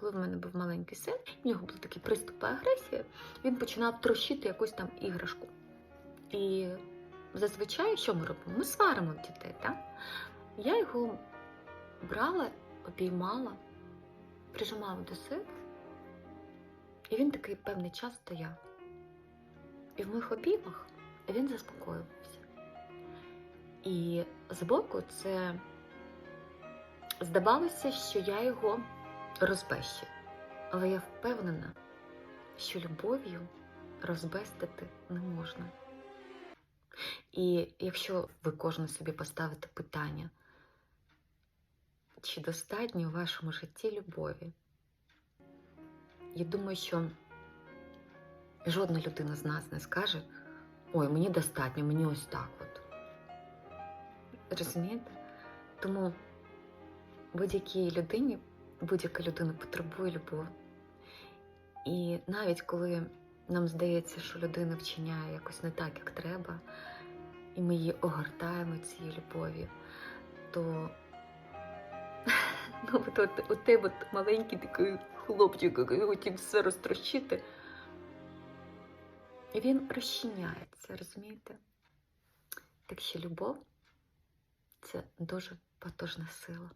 коли в мене був маленький син, в нього були такі приступи агресії, він починав трощити якусь там іграшку. І зазвичай, що ми робимо? Ми сваримо дітей, так? Я його брала, обіймала, прижимала до себе, і він такий певний час стояв. І в моїх обіймах він заспокоювався. І збоку це здавалося, що я його розбещу. Але я впевнена, що любов'ю розбестити не можна. І якщо ви кожен собі поставите питання, чи достатньо у вашому житті любові, я думаю, що жодна людина з нас не скаже, ой, мені достатньо, мені ось так от. Розумієте? Тому будь-якій людині, будь-яка людина потребує любові. І навіть коли нам здається, що людина вчиняє якось не так, як треба, і ми її огортаємо цією любов'ю, то ну, от, от, от, от маленький такий хлопчик, який хотів все розтрощити, і він розчиняється, розумієте? Так що любов це дуже потужна сила.